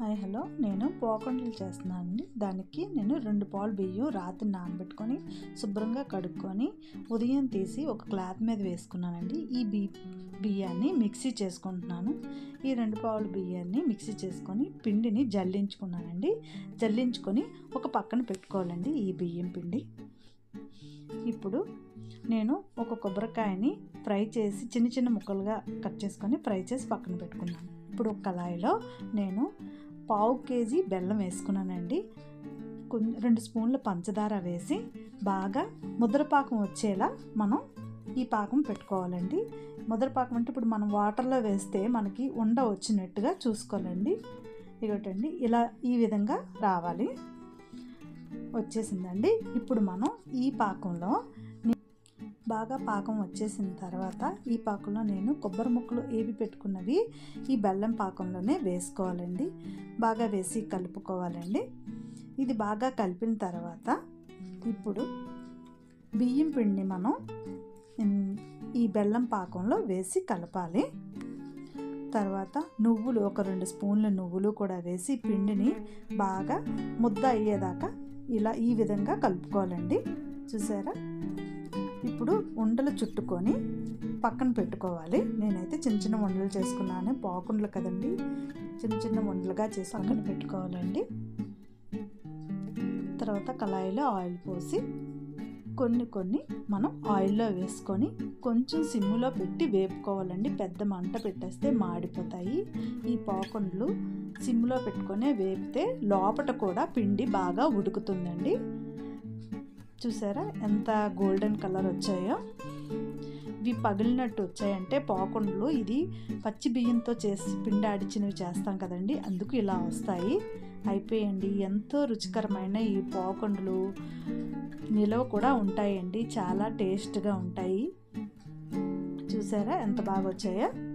Hi hello. నేను పోకొండలు చేస్తున్నాను అండి దానికి నేను రెండు పాలు బియ్యం రాత్రి నానబెట్టుకొని శుభ్రంగా కడుక్కొని ఉదయం తీసి ఒక క్లాత్ మీద వేసుకున్నానండి. ఈ బి బియ్యాన్ని మిక్సీ చేసుకుంటున్నాను. ఈ రెండు పావుల బియ్యాన్ని మిక్సీ చేసుకొని పిండిని జల్లించుకున్నానండి. జల్లించుకొని ఒక పక్కన పెట్టుకోవాలండి ఈ బియ్యం పిండి. ఇప్పుడు నేను ఒక కొబ్బరికాయని ఫ్రై చేసి చిన్న చిన్న ముక్కలుగా కట్ చేసుకొని ఫ్రై చేసి పక్కన పెట్టుకున్నాను. ఇప్పుడు కళాయిలో నేను పావు కేజీ బెల్లం వేసుకున్నానండి. రెండు స్పూన్ల పంచదార వేసి బాగా ముద్రపాకం వచ్చేలా మనం ఈ పాకం పెట్టుకోవాలండి. ముద్రపాకం అంటే ఇప్పుడు మనం వాటర్లో వేస్తే మనకి ఉండ వచ్చినట్టుగా చూసుకోవాలండి. ఇగోటండి ఇలా ఈ విధంగా రావాలి. వచ్చేసిందండి. ఇప్పుడు మనం ఈ పాకంలో బాగా పాకం వచ్చేసిన తర్వాత ఈ పాకంలో నేను కొబ్బరి ముక్కలు ఏవి పెట్టుకున్నవి ఈ బెల్లం పాకంలోనే వేసుకోవాలండి. బాగా వేసి కలుపుకోవాలండి. ఇది బాగా కలిపిన తర్వాత ఇప్పుడు బియ్యం పిండిని మనం ఈ బెల్లం పాకంలో వేసి కలపాలి. తర్వాత నువ్వులు ఒక రెండు స్పూన్ల నువ్వులు కూడా వేసి పిండిని బాగా ముద్ద అయ్యేదాకా ఇలా ఈ విధంగా కలుపుకోవాలండి. చూసారా? ఇప్పుడు ఉండలు చుట్టుకొని పక్కన పెట్టుకోవాలి. నేనైతే చిన్న చిన్న వండలు చేసుకున్నాను. పాకుండలు కదండి. చిన్న చిన్న ఉండలుగా చేసి పక్కన పెట్టుకోవాలండి. తర్వాత కళాయిలో ఆయిల్ పోసి కొన్ని కొన్ని మనం ఆయిల్లో వేసుకొని కొంచెం సిమ్ములో పెట్టి వేపుకోవాలండి. పెద్ద మంట పెట్టేస్తే మాడిపోతాయి. ఈ పాకుండ్లు సిమ్లో పెట్టుకొని వేపితే లోపట కూడా పిండి బాగా ఉడుకుతుందండి. చూసారా? ఎంత గోల్డెన్ కలర్ వచ్చాయో. ఇవి పగిలినట్టు వచ్చాయంటే పాకుండలు ఇది పచ్చి బియ్యంతో చేసి పిండి ఆడిచినవి చేస్తాం కదండి. అందుకు ఇలా వస్తాయి. అయిపోయండి. ఎంతో రుచికరమైన ఈ పాకుండలు నిలవ కూడా ఉంటాయండి. చాలా టేస్ట్గా ఉంటాయి. చూసారా? ఎంత బాగా వచ్చాయో.